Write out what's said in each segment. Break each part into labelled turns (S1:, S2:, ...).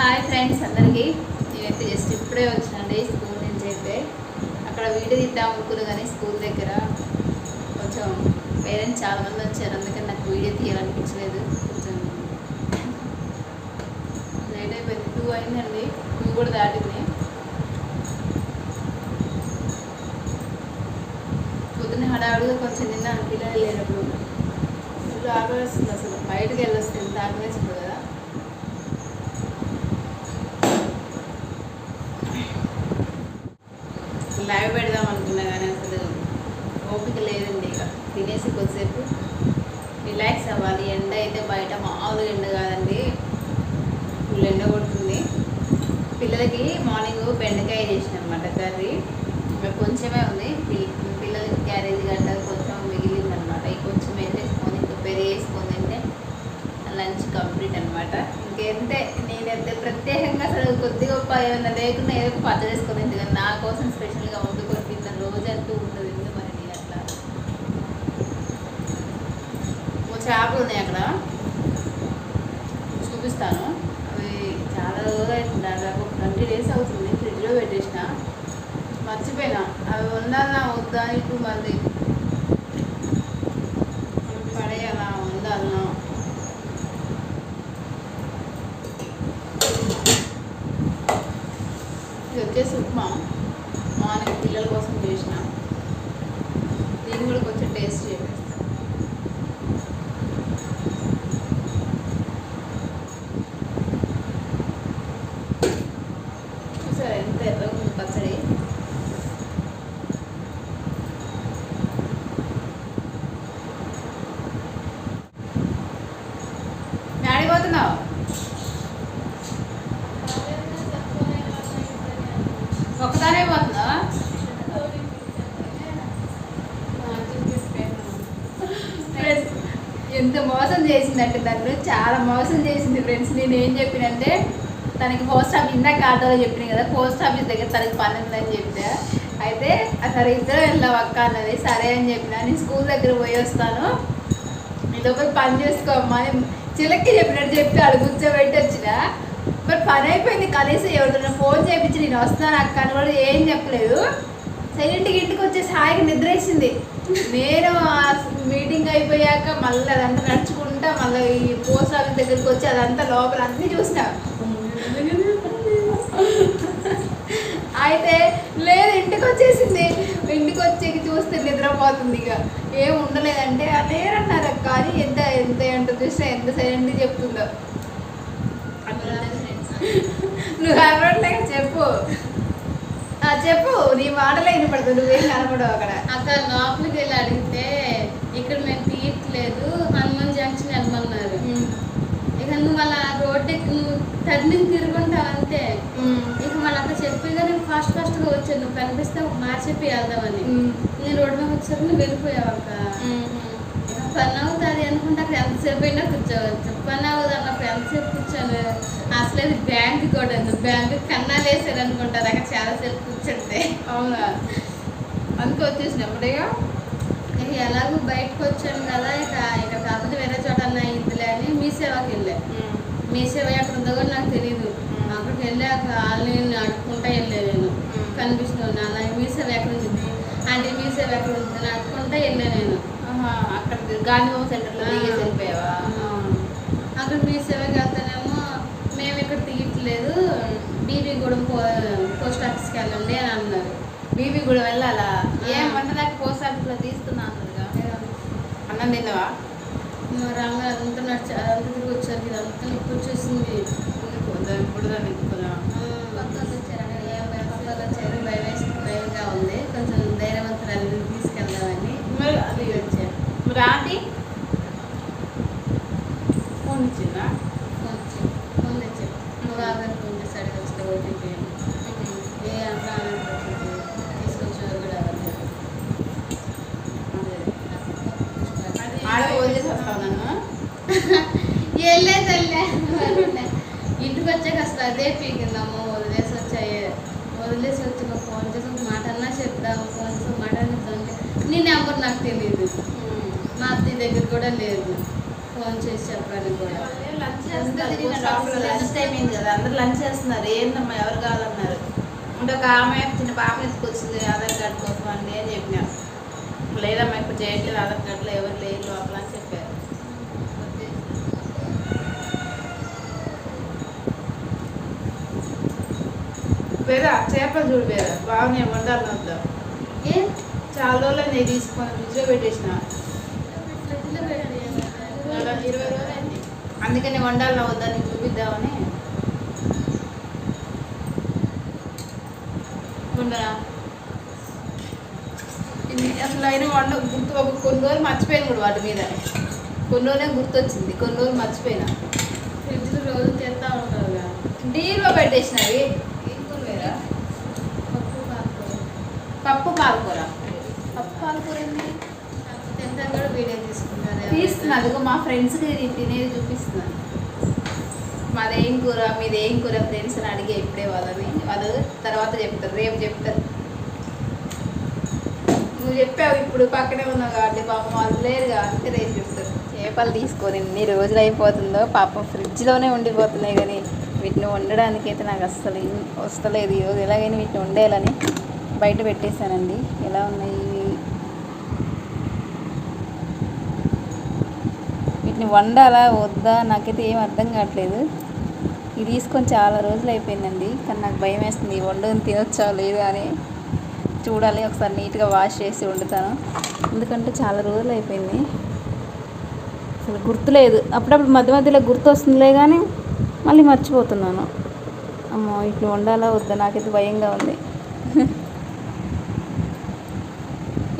S1: Hi friends అందరికీ. నేనైతే just ఇప్పుడే వచ్చానండి స్కూల్ నుంచి అయితే. అక్కడ వీడియో తీద్దాం అనుకున్నా కానీ స్కూల్ దగ్గర కొంచెం పేరెంట్స్ చాలా మంది వచ్చారు అందుకని నాకు వీడియో తీయాలనిపించలేదు. కొంచెం లేట్ అయిపోయింది. టూ అయిందండి. టూ కూడా దాటింది. పొద్దున్న హడావుడిగా కొంచెం తిన్నాను పిల్లలు లేనప్పుడు ఫుల్ ఆకలిస్తుంది అసలు. బయటకు వెళ్ళొస్తే ఎంత ఆకలిస్తుంది కదా లైవ్ పెడదాం అనుకున్నా కానీ అసలు ఓపిక లేదండి ఇక. తినేసి కొద్దిసేపు రిలాక్స్ అవ్వాలి. ఎండ అయితే బయట మామూలుగా ఎండ కాదండి. ఫుల్ ఎండ కొడుతుంది. పిల్లలకి మార్నింగ్ బెండకాయ చేసిన అనమాట కర్రీ. ఇంకా కొంచెమే ఉంది. పిల్లలకి క్యారేజ్ గంట కొంచెం మిగిలింది అనమాట ఈ కొంచెం అయితే ఇంకా పెరిగి వేసుకొని తింటే లంచ్ కంప్లీట్ అనమాట ఇంకేంటే నేనైతే ప్రత్యేకంగా అసలు కొద్దిగా గొప్ప ఏమన్నా లేకుండా ఏదో ఒక పచ్చడి వేసుకొని ఎందుకంటే నా కోసం స్పెషల్గా వండుకొని తిన్న రోజంటూ ఉండదు ఎందుకు మరి నేను అట్లా? ఓ చేపలు ఉన్నాయి అక్కడ. చూపిస్తాను. అవి చాలా రోజులు అవుతుంది దాదాపు ట్వంటీ డేస్ అవుతుంది. ఫ్రిడ్జ్లో పెట్టేసిన. మర్చిపోయినా. అవి వండాలా వద్దా ఇప్పుడు మళ్ళీ వచ్చేసి ఉప్మా మార్నింగ్ పిల్లల కోసం చేసిన దీన్ని కూడా కొంచెం టేస్ట్ చేసేస్తాను చూసారా ఎంత ఎర్రగా ఉంది పచ్చడి డాడీ పోతున్నావు ఒకదానే పోతుందా? ఎంత మోసం చేసిందంటే తను చాలా మోసం చేసింది ఫ్రెండ్స్ నేను ఏం చెప్పినంటే తనకి పోస్ట్ ఆఫీస్ ఇందాక ఆటోలో చెప్పిన కదా పోస్ట్ ఆఫీస్ దగ్గర తనకి పని ఉందని చెప్పా అయితే సరే ఇద్దరు వెళ్ళావు అక్క అన్నది. సరే అని చెప్పిన. నేను స్కూల్ దగ్గర పోయి వస్తాను. నీతో పని చేసుకోమ్మా అని చిలక్కి చెప్పినట్టు చెప్పి ఆడు కూర్చోబెట్టి వచ్చినా. మరి పని అయిపోయింది కనీసం ఎవరితో ఫోన్ చేయించి నేను వస్తాను అక్క అని కూడా ఏం చెప్పలేదు. సైలెంట్గా ఇంటికి వచ్చేసి హాయిగా నిద్రేసింది. నేను మీటింగ్ అయిపోయాక మళ్ళీ అదంతా నడుచుకుంటా మళ్ళీ ఈ పోస్ట్ ఆఫీస్ దగ్గరికి వచ్చి అదంతా లోపల అన్నీ చూసినా అయితే లేదు ఇంటికి వచ్చేసింది. ఇంటికి వచ్చి చూస్తే నిద్రపోతుంది ఇక. ఏం ఉండలేదంటే అదేనన్నారు కానీ ఎంత ఎంత ఎంత చూసినా ఎంత సైలెంట్ చెప్తుందో. నువ్వు కనపడలేక చెప్పు. ఆ, చెప్పు నీ మాటలే వినపడదు నువ్వేం కనపడవు అక్కడ.
S2: అక్క లోపలికి వెళ్ళి అడిగితే ఇక్కడ మేము తీయట్లేదు హనుమాన్ జంక్షన్ వెళ్ళమన్నారు. ఇక నువ్వు మళ్ళీ రోడ్డు నువ్వు టర్నింగ్ తిరుగుంటావు అంతే. ఇక మళ్ళీ అక్కడ చెప్పిగా నేను ఫాస్ట్ ఫాస్ట్గా వచ్చాను. నువ్వు కనిపిస్తే ఒక మాట చెప్పి వెళ్దామని. నేను రోడ్డు మీద వచ్చాక నువ్వు వెళ్ళిపోయావు అక్క. పని అవుతుంది అనుకుంటే అక్కడ ఎంతసేపు అయినా కూర్చోవచ్చు. పని అవుతుంది అన్నప్పుడు ఎంతసేపు కూర్చోను? అసలు బ్యాంక్ కూడా బ్యాంక్ కన్నాలు వేసారు అనుకుంటారు అక్కడ చాలాసేపు కూర్చుంటే.
S1: అవునా? అందుకే వచ్చేసిన ఎప్పుడేగా
S2: ఇక? ఎలాగో బయటకు వచ్చాను కదా ఇక ఇక కాకపోతే వేరే చోట అన్న ఇద్దులే అని మీ సేవకి వెళ్ళా. మీ సేవ ఎక్కడ ఉందో కూడా నాకు తెలియదు. అక్కడికి వెళ్ళి అక్కడ వాళ్ళని అడుక్కుంటా వెళ్ళా నేను. కనిపిస్తుంది నాన్న మీ సేవ ఎక్కడ ఉంది అంటే మీ సేవ ఎక్కడ ఉంది అడుక్కుంటా వెళ్ళా నేను.
S1: అక్కడ గాంధీ సెంటర్లో దిగేసి వెళ్ళిపోయావా?
S2: అక్కడ మీ సేవకి వెళ్తానేమో మేము ఇక్కడ తీయట్లేదు బీబీగూడెం పో పోస్ట్ ఆఫీస్కి వెళ్ళండి అని అన్నారు
S1: బీబీ కూడా వెళ్ళాలా. ఏం వంట దాకా పోస్ట్ ఆఫీస్లో తీస్తున్నా అన్నదిగా అన్నం తిన్నావా?
S2: అమ్మ అంతా నడిచి అదంతా తిరిగి వచ్చారు. ఇదంతా నొప్పి వచ్చేసింది.
S1: ఇప్పుడు దాన్ని ఎక్కుదా
S2: కొత్తలు వచ్చారని ఏం భయం కొత్తలు వచ్చారు భయం వేసి భయంగా ఉంది కొంచెం ధైర్యవంతురాలు తీసుకెళ్దామని
S1: మరి అది
S2: వచ్చారు
S1: మరి ఆంటీ ఫోన్ ఇచ్చిందా
S2: కొంచెం ముందు వచ్చారు నువ్వు ఆధార్ ఫోన్ చేసి వస్తే ఓటీపీ ఏ అమ్మ తీసుకొచ్చి కూడా అవ్వలేదు
S1: ఆడ వస్తావు నన్ను
S2: వెళ్ళే తల్లే. ఇంటికి వచ్చాక అసలు అదే పీకిందమ్మ వదిలేసి వచ్చాయి వదిలేసి వచ్చి ఒక ఫోన్ చేసి ఒక మాట అన్నా చెప్దాము ఫోన్ చేసి ఒక మాట అంటే నీ నెంబర్ నాకు తెలియదు మా అత్తయ్య దగ్గర కూడా లేదు. ఫోన్ చేసి చెప్పాను కూడా.
S1: లంచ్ టైం అయింది కదా అందరు లంచ్ చేస్తున్నారు. ఏందమ్మా ఎవరు కావాలన్నారు అంటే ఒక ఆమె చిన్న పాప ఎత్తుకొచ్చింది ఆధార్ కార్డు కోసం అండి అని చెప్పినా. లేదమ్మా ఇప్పుడు చేయట్లేదు ఆధార్ కార్డులో ఎవరు లేరు లోపల అని చెప్పారు వేదా చేపలు చూడు వేదా బాగున్నాయి వండాలి
S2: ఏం?
S1: చాలా రోజులు నేను తీసుకొని ఫ్రిడ్జ్లో పెట్టేసిన. ఇరవై రోజులు అయింది అందుకని వండాలని వద్దని చూపిద్దామని. ఇన్ని- అసలు అయినా వండ గుర్తు ఒక కొన్ని రోజులు మర్చిపోయాను కూడా వాటి మీద. కొన్ని రోజులే గుర్తొచ్చింది కొన్ని రోజులు మర్చిపోయినా.
S2: ఫ్రిడ్జ్లో రోజు తెస్తా ఉంటారు కదా
S1: డీలో పెట్టేసినవి ఏం కూర వేరా?
S2: పప్పు పాకు
S1: పప్పు పాలకూర. పప్పు పాలకూర ఏంది
S2: తింటాను కూడా వీడియో తీసుకుంటారు.
S1: తీస్తున్నా అదిగో మా ఫ్రెండ్స్కి తినేది చూపిస్తున్నాను. మాదేం కూర మీదేం కూర ఫ్రెండ్స్ అని అడిగి ఇప్పుడే వాళ్ళని వాళ్ళు తర్వాత చెప్తారు. రేపు చెప్తారు. నువ్వు చెప్పావు ఇప్పుడు పక్కనే ఉన్నావు కాబట్టి పాపం వాళ్ళు లేరు కాబట్టి రేపు చెప్తారు. చేపలు తీసుకొని ఎన్ని రోజులు అయిపోతుందో పాపం ఫ్రిడ్జ్లోనే ఉండిపోతున్నాయి కానీ వీటిని వండడానికి అయితే నాకు అస్సలు వస్తలేదు. ఈరోజు ఎలాగైనా వీటిని వండేయాలని బయట పెట్టేశానండి. ఎలా ఉన్నాయి? వీటిని వండాలా? వద్దా? నాకైతే ఏం అర్థం కావట్లేదు. ఇది తీసుకొని చాలా రోజులు అయిపోయిందండి. కానీ నాకు భయం వేస్తుంది. ఈ వండుని తినొచ్చా? లేదా అని చూడాలి. ఒకసారి నీట్గా వాష్ చేసి వండుతాను. ఎందుకంటే చాలా రోజులు అయిపోయింది. అసలు గుర్తులేదు అప్పుడప్పుడు మధ్య మధ్యలో గుర్తు వస్తుందిలే కానీ మళ్ళీ మర్చిపోతున్నాను. అమ్మో ఇట్లా వండాలా? వద్దా? నాకైతే భయంగా ఉంది.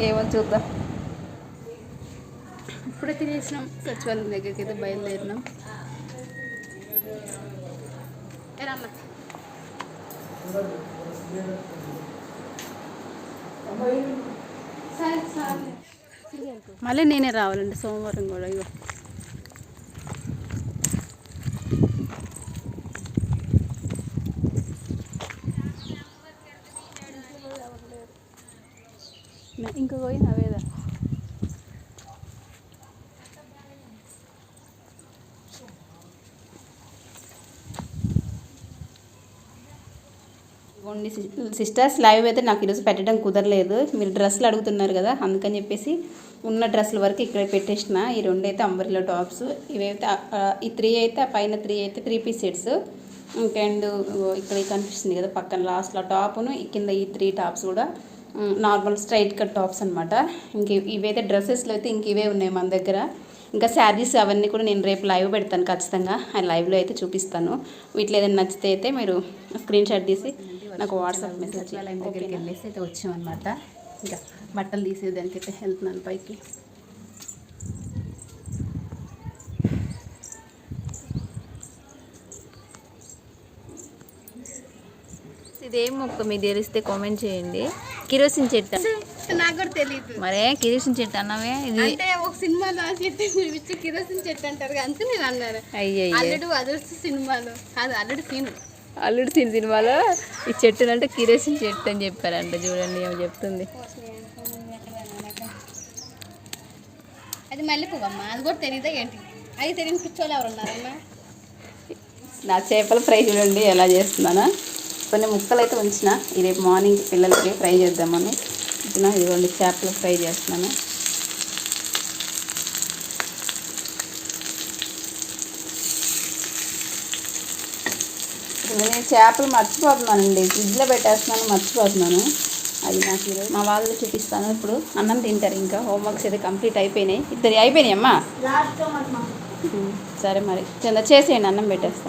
S1: ఏమో చూద్దాం ఇప్పుడే తినేసినాం సచివాలయం దగ్గరికి అయితే బయలుదేరినాం
S2: ఏ రమ్మా సరే సరే
S1: మళ్ళీ నేనే రావాలండి సోమవారం కూడా ఇగో ఇంకో పోయిన నవేదా సిస్టర్స్ లైవ్ అయితే నాకు ఈరోజు పెట్టడం కుదరలేదు. మీరు డ్రెస్సులు అడుగుతున్నారు కదా అందుకని చెప్పేసి ఉన్న డ్రెస్సుల వరకు ఇక్కడ పెట్టేసిన. ఈ రెండు అయితే అంబరిలో టాప్స్. ఇవైతే ఈ త్రీ అయితే ఆ పైన త్రీ అయితే త్రీ పీస్ సెట్స్. ఇంకా అండ్ ఇక్కడ కనిపిస్తుంది కదా పక్కన లాస్ట్లో టాప్ను కింద ఈ త్రీ టాప్స్ కూడా. నార్మల్ స్ట్రైట్ కట్ టాప్స్ అనమాట ఇంక ఇవి- ఇవైతే డ్రెస్సెస్లో అయితే ఇంక ఇవే ఉన్నాయి మన దగ్గర. ఇంకా శారీస్ అవన్నీ కూడా నేను రేపు లైవ్ పెడతాను ఖచ్చితంగా. ఆ లైవ్లో అయితే చూపిస్తాను. వీటిలో ఏదైనా నచ్చితే అయితే మీరు స్క్రీన్ షాట్ తీసి నాకు వాట్సాప్ మెసేజ్ దగ్గరికి వెళ్ళేసి అయితే వచ్చామన్నమాట. ఇంకా బట్టలు తీసేదానికి అయితే వెళ్తున్నాను పైకి. ఇదేం మొక్క? మీకు తెలిస్తే కామెంట్ చేయండి. కిరోసిన్ చెట్టు.
S2: నాకు కూడా తెలియదు
S1: మరే కిరోసిన్ చెట్టు అన్నవే ఇది
S2: అంటే ఒక సినిమాలో ఆ చెట్టు చూపించి కిరోసిన్ చెట్టు అంటారు అంతే నేను అన్నాను.
S1: అయ్యయ్యే.
S2: అల్లుడు అదర్స్ సినిమాలో. కాదు అల్లుడు సీను
S1: అల్లుడు సీన్ సినిమాలో ఈ చెట్టు అంటే కిరోసిన్ చెట్టు అని చెప్పారంట. చూడండి ఏమో చెప్తుంది.
S2: అది మళ్ళీ పువ్వమ్మ అది కూడా తెలియదా ఏంటి? అది తెలియని పిచ్చోళ్ళు ఎవరు ఉన్నారమ్మా?
S1: నా చేపల ఫ్రై చూడండి ఎలా చేస్తున్నాను? కొన్ని ముక్కలు అయితే ఉంచిన. ఈ రేపు మార్నింగ్ పిల్లలకి ఫ్రై చేద్దామని. ఉంచిన ఇదిగోండి చేపలు ఫ్రై చేస్తున్నాను. ఇప్పుడు నేను చేపలు మర్చిపోతున్నానండి. ఫ్రిడ్జ్లో పెట్టేస్తున్నాను మర్చిపోతున్నాను. అది నాకు ఈరోజు మా వాళ్ళు చూపిస్తాను. ఇప్పుడు అన్నం తింటారు ఇంకా. హోంవర్క్స్ అయితే కంప్లీట్ అయిపోయినాయి. ఇద్దరు అయిపోయినాయి అమ్మా సరే మరి. చంద చేసేయండి అన్నం పెట్టేస్తాను.